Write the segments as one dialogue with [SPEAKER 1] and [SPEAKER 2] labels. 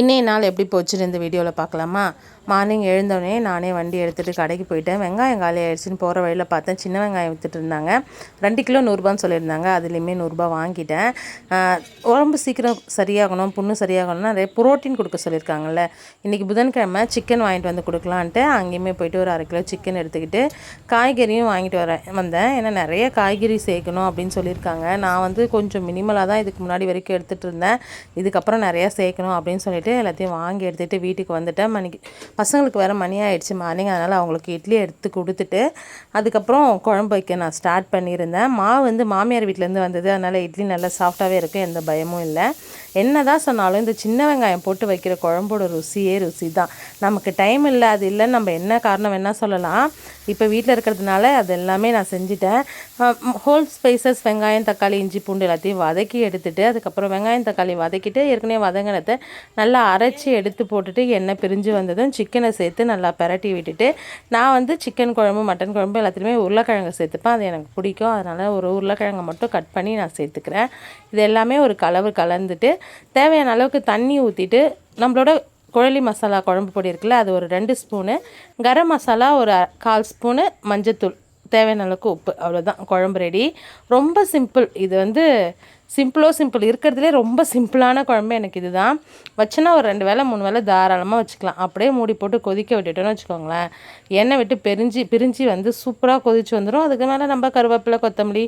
[SPEAKER 1] இன்னைய நாள் எப்படி போச்சுன்னு இந்த வீடியோவில் பார்க்கலாமா? மார்னிங் எழுந்தோடனே நானே வண்டி எடுத்துகிட்டு கடைக்கு போயிட்டேன். வெங்காயம் காலி ஆயிடுச்சுன்னு போகிற வழியில் பார்த்தேன். சின்ன வெங்காயம் விற்றுட்டு இருந்தாங்க. ரெண்டு கிலோ நூறுரூபான்னு சொல்லியிருந்தாங்க. அதுலேயுமே நூறுரூபா வாங்கிட்டேன். உடம்பு சீக்கிரம் சரியாகணும் புண்ணு சரியாகணும்னா நிறைய புரோட்டீன் கொடுக்க சொல்லியிருக்காங்கல்ல. இன்றைக்கி புதன்கிழமை சிக்கன் வாங்கிட்டு வந்து கொடுக்கலான்ட்டு அங்கேயுமே போயிட்டு ஒரு அரை கிலோ சிக்கன் எடுத்துக்கிட்டு காய்கறியும் வாங்கிட்டு வரேன் வந்தேன். ஏன்னா நிறைய காய்கறி சேர்க்கணும் அப்படின்னு சொல்லியிருக்காங்க. நான் வந்து கொஞ்சம் மினிமலாக தான் இதுக்கு முன்னாடி வரைக்கும் எடுத்துகிட்டு இருந்தேன். இதுக்கப்புறம் நிறையா சேர்க்கணும் அப்படின்னு சொல்லிட்டு எல்லாத்தையும் வாங்கி எடுத்துகிட்டு வீட்டுக்கு வந்துட்டேன். மணிக்கு பசங்களுக்கு வேறு மணி ஆகிடுச்சு மார்னிங். அதனால் அவங்களுக்கு இட்லி எடுத்து கொடுத்துட்டு அதுக்கப்புறம் குழம்பு வைக்க நான் ஸ்டார்ட் பண்ணியிருந்தேன். மாவு வந்து மாமியார் வீட்டிலேருந்து வந்தது. அதனால் இட்லி நல்லா சாஃப்டாகவே இருக்குது எந்த பயமும் இல்லை. என்ன தான் சொன்னாலும் இந்த சின்ன வெங்காயம் போட்டு வைக்கிற குழம்போட ருசியே ருசி தான் நமக்கு டைம் இல்லை அது இல்லைன்னு நம்ம என்ன காரணம் வேணால் சொல்லலாம். இப்போ வீட்டில் இருக்கிறதுனால அது எல்லாமே நான் செஞ்சுட்டேன். ஹோல் ஸ்பைசஸ் வெங்காயம் தக்காளி இஞ்சி பூண்டு எல்லாத்தையும் வதக்கி எடுத்துட்டு அதுக்கப்புறம் வெங்காயம் தக்காளி வதக்கிட்டு ஏற்கனவே வதங்கினத்தை நல்லா அரைச்சி எடுத்து போட்டுட்டு எண்ணெய் பிரிஞ்சு வந்ததும் சிக்கனை சேர்த்து நல்லா பிரட்டி விட்டுட்டு நான் வந்து சிக்கன் குழம்பு மட்டன் குழம்பு எல்லாத்துலேயுமே உருளைக்கிழங்கு சேர்த்துப்பேன். அது எனக்கு பிடிக்கும். அதனால் ஒரு உருளைக்கிழங்கை மட்டும் கட் பண்ணி நான் சேர்த்துக்கிறேன். இது எல்லாமே ஒரு கலவு கலந்துட்டு தேவையான அளவுக்கு தண்ணி ஊற்றிட்டு நம்மளோட குழலி மசாலா குழம்பு பொடி இருக்குல்ல அது ஒரு ரெண்டு ஸ்பூனு கரம் மசாலா ஒரு கால் ஸ்பூனு மஞ்சத்தூள் தேவையான அளவுக்கு உப்பு அவ்வளோதான் குழம்பு ரெடி ரொம்ப சிம்பிள் இது வந்து சிம்பிளோ சிம்பிள் இருக்கிறதுலே ரொம்ப சிம்பிளான குழம்பு எனக்கு இதுதான். வச்சேன்னா ஒரு ரெண்டு வேளை மூணு வேளை தாராளமாக வச்சுக்கலாம். அப்படியே மூடி போட்டு கொதிக்க விட்டுட்டோன்னு வச்சுக்கோங்களேன். எண்ணெய் விட்டு பிரிஞ்சு பிரிஞ்சு வந்து சூப்பராக கொதிச்சு வந்துடும் அதுக்கு மேலே நம்ம கருவேப்பிலை கொத்தமல்லி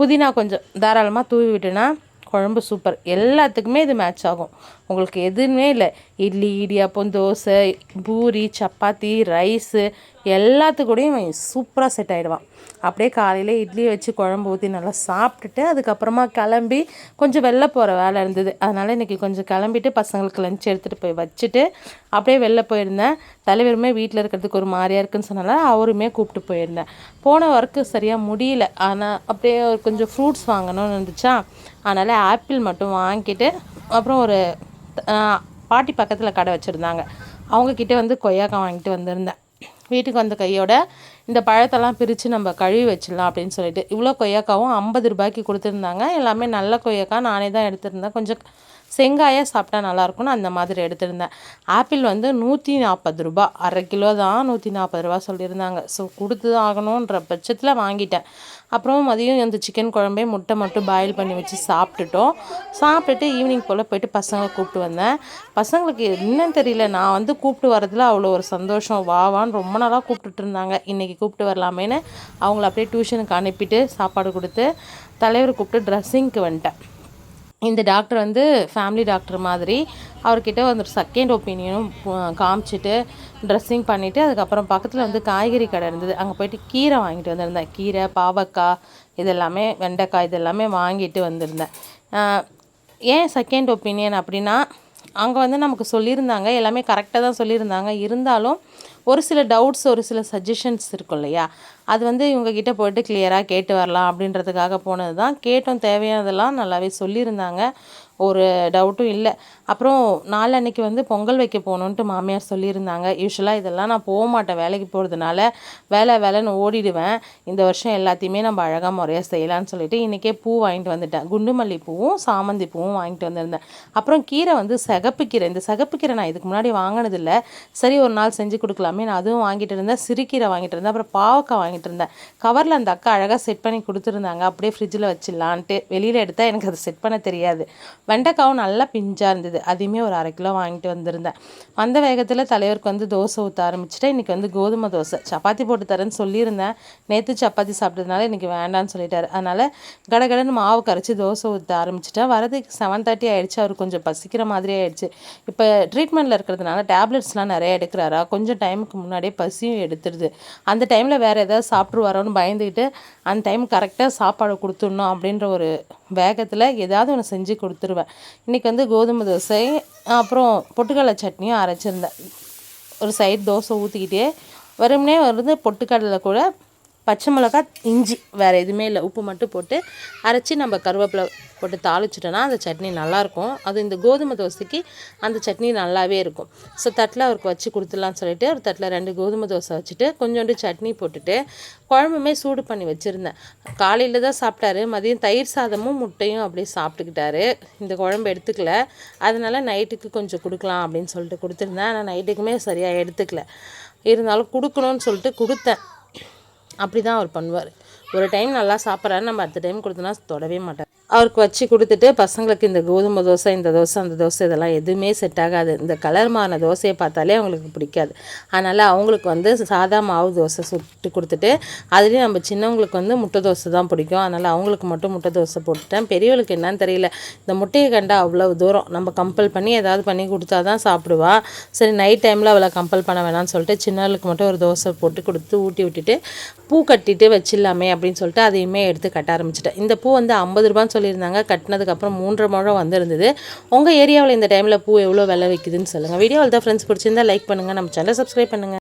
[SPEAKER 1] புதினா கொஞ்சம் தாராளமாக தூவி விட்டோன்னா குழம்பு சூப்பர் எல்லாத்துக்குமே இது மேட்ச் ஆகும். உங்களுக்கு எதுவுமே இல்லை. இட்லி இடியாப்பம் தோசை பூரி சப்பாத்தி ரைஸு எல்லாத்துக்கூடையும் இவன் சூப்பராக செட் ஆகிடுவான் அப்படியே காலையில் இட்லி வச்சு குழம்பு ஊற்றி நல்லா சாப்பிட்டுட்டு அதுக்கப்புறமா கிளம்பி கொஞ்சம் வெளில போகிற வேலை இருந்தது. அதனால் இன்றைக்கி கொஞ்சம் கிளம்பிட்டு பசங்களுக்கு லஞ்ச் எடுத்துகிட்டு போய் வச்சுட்டு அப்படியே வெளில போயிருந்தேன். தலைவருமே வீட்டில் இருக்கிறதுக்கு ஒரு மாதிரியாக இருக்குன்னு சொன்னால அவருமே கூப்பிட்டு போயிருந்தேன். போன ஒர்க்கு சரியாக முடியல. ஆனால் அப்படியே ஒரு கொஞ்சம் ஃப்ரூட்ஸ் வாங்கணும்னு இருந்துச்சா? அதனால் ஆப்பிள் மட்டும் வாங்கிட்டு அப்புறம் ஒரு பாட்டி பக்கத்தில் கடை வச்சுருந்தாங்க. அவங்கக்கிட்ட வந்து கொய்யாக்காய் வாங்கிட்டு வந்திருந்தேன். வீட்டுக்கு வந்த கையோட இந்த பழத்தெல்லாம் பிரித்து நம்ம கழுவி வச்சிடலாம் அப்படின்னு சொல்லிட்டு இவ்வளோ கொய்யாக்காவும் ஐம்பது ரூபாய்க்கு கொடுத்துருந்தாங்க. எல்லாமே நல்ல கொய்யாக்காய் நானே தான் எடுத்திருந்தேன். கொஞ்சம் செங்காயாக சாப்பிட்டா நல்லாயிருக்கும்னு அந்த மாதிரி எடுத்திருந்தேன். ஆப்பிள் வந்து நூற்றி நாற்பது ரூபா அரை கிலோ தான் நூற்றி நாற்பது ரூபா சொல்லியிருந்தாங்க. ஸோ கொடுத்து ஆகணுன்ற பட்சத்தில் வாங்கிட்டேன். அப்புறம் மதியம் அந்த சிக்கன் குழம்பே முட்டை மட்டும் பாயில் பண்ணி வச்சு சாப்பிட்டுட்டோம். சாப்பிட்டுட்டு ஈவினிங் போல் போயிட்டு பசங்களை கூப்பிட்டு வந்தேன். பசங்களுக்கு என்னன்னு தெரியல நான் வந்து கூப்பிட்டு வரதுல அவ்வளோ ஒரு சந்தோஷம். வா வான்னு ரொம்ப நாளாக கூப்பிட்டுட்டு இருந்தாங்க. இன்றைக்கி கூப்பிட்டு வரலாமேன்னு அவங்கள அப்படியே டியூஷனுக்கு அனுப்பிட்டு சாப்பாடு கொடுத்து தலைவர் கூப்பிட்டு ட்ரெஸ்ஸிங்க்கு வந்துட்டேன். இந்த டாக்டர் வந்து ஃபேமிலி டாக்டர் மாதிரி அவர்கிட்ட வந்து செகண்ட் ஒப்பீனியனும் காமிச்சிட்டு ட்ரெஸ்ஸிங் பண்ணிவிட்டு அதுக்கப்புறம் பக்கத்தில் வந்து காய்கறி கடை இருந்தது. அங்கே போயிட்டு கீரை வாங்கிட்டு வந்திருந்தேன். கீரை பாவக்காய் இதெல்லாமே வெண்டைக்காய் இதெல்லாமே வாங்கிட்டு வந்திருந்தேன். ஏன் செகண்ட் ஒப்பீனியன் அப்படின்னா அங்கே வந்து நமக்கு சொல்லியிருந்தாங்க. எல்லாமே கரெக்டாக தான் சொல்லியிருந்தாங்க. இருந்தாலும் ஒரு சில டவுட்ஸ் ஒரு சில சஜஷன்ஸ் இருக்கும் இல்லையா? அது வந்து இவங்கக்கிட்ட போயிட்டு கிளியராக கேட்டு வரலாம் அப்படின்றதுக்காக போனது தான் கேட்டோம் தேவையானதெல்லாம் நல்லாவே சொல்லியிருந்தாங்க. ஒரு டவுட்டும் இல்லை. அப்புறம் நாளன்னைக்கு வந்து பொங்கல் வைக்க போகணுன்ட்டு மாமியார் சொல்லியிருந்தாங்க. யூஸ்வலாக இதெல்லாம் நான் போக மாட்டேன். வேலைக்கு போகிறதுனால வேலை வேலைன்னு ஓடிடுவேன். இந்த வருஷம் எல்லாத்தையுமே நம்ம அழகாக முறையாக செய்யலான்னு சொல்லிட்டு இன்றைக்கே பூ வாங்கிட்டு வந்துட்டேன். குண்டு மல்லி பூவும் சாமந்தி பூவும் வாங்கிட்டு வந்திருந்தேன். அப்புறம் கீரை வந்து சிகப்பு கீரை. இந்த சிகப்பு கீரை நான் இதுக்கு முன்னாடி வாங்கினதில்ல. சரி ஒரு நாள் செஞ்சு கொடுக்கலாமே. நான் அதுவும் வாங்கிட்டு இருந்தேன். சிறுகீரை வாங்கிட்டு இருந்தேன். அப்புறம் பாவக்காய் வாங்கிட்டு இருந்தேன். கவரில் அந்த அக்கா அழகாக செட் பண்ணி கொடுத்துருந்தாங்க. அப்படியே ஃப்ரிட்ஜில் வச்சிடலான்ட்டு. வெளியில் எடுத்தால் எனக்கு அதை செட் பண்ண தெரியாது. வெண்டைக்காவும் நல்லா பிஞ்சாக இருந்தது. அதையுமே ஒரு அரை கிலோ வாங்கிட்டு வந்திருந்தேன். வந்த வேகத்தில் தலைவருக்கு வந்து தோசை ஊற்ற ஆரம்பிச்சிட்டேன். இன்றைக்கி வந்து கோதுமை தோசை. சப்பாத்தி போட்டு தரேன்னு சொல்லியிருந்தேன். நேற்று சப்பாத்தி சாப்பிட்டதுனால இன்றைக்கி வேண்டான்னு சொல்லிட்டாரு. அதனால் கடகடன்னு மாவு கரைச்சி தோசை ஊற்ற ஆரம்பிச்சிட்டேன். வரதுக்கு செவன் தேர்ட்டி ஆகிடுச்சு அவர் கொஞ்சம் பசிக்கிற மாதிரி ஆகிடுச்சு இப்போ ட்ரீட்மெண்ட்டில் இருக்கிறதுனால டேப்லெட்ஸ்லாம் நிறைய எடுக்கிறாரா? கொஞ்சம் டைமுக்கு முன்னாடியே பசியும் எடுத்துடுது. அந்த டைமில் வேறு ஏதாவது சாப்பிட்ருவாரோன்னு பயந்துக்கிட்டு அந்த டைம் கரெக்டாக சாப்பாடு கொடுத்துடணும் அப்படின்ற ஒரு வேகத்தில் ஏதாவது ஒன்று செஞ்சு கொடுத்துருவேன். இன்றைக்கி வந்து கோதுமை தோசை அப்புறம் பொட்டுக்கடலை சட்னியும் அரைச்சிருந்தேன். ஒரு சைடு தோசை ஊற்றிக்கிட்டே வெறுமனே வந்து பொட்டுக்கடலை கூட பச்சை மிளகா இஞ்சி வேறு எதுவுமே இல்லை. உப்பு மட்டும் போட்டு அரைச்சி நம்ம கருவேப்பிலை போட்டு தாளிச்சிட்டோன்னா அந்த சட்னி நல்லாயிருக்கும். அது இந்த கோதுமை தோசைக்கு அந்த சட்னி நல்லாவே இருக்கும். ஸோ தட்டில் அவருக்கு வச்சு கொடுத்துடலாம்னு சொல்லிட்டு ஒரு தட்டில் ரெண்டு கோதுமை தோசை வச்சுட்டு கொஞ்சோண்டு சட்னி போட்டுட்டு குழம்புமே சூடு பண்ணி வச்சுருந்தேன். காலையில் தான் சாப்பிட்டாரு. மதியம் தயிர் சாதமும் முட்டையும் அப்படியே சாப்பிட்டுக்கிட்டாரு. இந்த குழம்பு எடுத்துக்கல. அதனால் நைட்டுக்கு கொஞ்சம் கொடுக்கலாம் அப்படின்னு சொல்லிட்டு கொடுத்துருந்தேன். ஆனால் நைட்டுக்குமே சரியாக எடுத்துக்கல. இருந்தாலும் கொடுக்கணும்னு சொல்லிட்டு கொடுத்தேன். அப்படி தான் அவர் பண்ணுவார். ஒரு டைம் நல்லா சாப்பிட்றாரு நம்ம அடுத்த டைம் கொடுத்தோன்னா தொடவே மாட்டார். அவருக்கு வச்சு கொடுத்துட்டு பசங்களுக்கு இந்த கோதுமை தோசை இந்த தோசை அந்த தோசை இதெல்லாம் எதுவுமே செட் ஆகாது. இந்த கலர் மாறின தோசையை பார்த்தாலே அவங்களுக்கு பிடிக்காது. அதனால் அவங்களுக்கு வந்து சாதா மாவு தோசை சுட்டு கொடுத்துட்டு அதுலேயும் நம்ம சின்னவங்களுக்கு வந்து முட்டை தோசை தான் பிடிக்கும். அதனால் அவங்களுக்கு மட்டும் முட்டை தோசை போட்டுட்டேன். பெரியவளுக்கு என்னன்னு தெரியல. இந்த முட்டையை கண்டா அவ்வளோ தூரம். நம்ம கம்பல் பண்ணி ஏதாவது பண்ணி கொடுத்தா தான் சாப்பிடுவா. சரி நைட் டைமில் அவளை கம்பல் பண்ண வேணாம்னு சொல்லிட்டு சின்னவளுக்கு மட்டும் ஒரு தோசை போட்டு கொடுத்து ஊட்டி விட்டுட்டு பூ கட்டிட்டு வச்சிடலாமே அப்படின்னு சொல்லிட்டு அதையுமே எடுத்து கட்ட ஆரம்பிச்சிட்டேன். இந்த பூ வந்து ஐம்பது ரூபான்னு சொல்லியிருந்தாங்க. கட்டினதுக்கப்புறம் மூன்றரை முழம் வந்திருந்தது. உங்கள் ஏரியாவில் இந்த டைமில் பூ எவ்வளோ விலை வைக்குதுன்னு சொல்லுங்கள் வீடியோ தான் ஃப்ரெண்ட்ஸ் பிடிச்சிருந்தா லைக் பண்ணுங்கள் நம்ம சேனலை சப்ஸ்கிரைப் பண்ணுங்கள்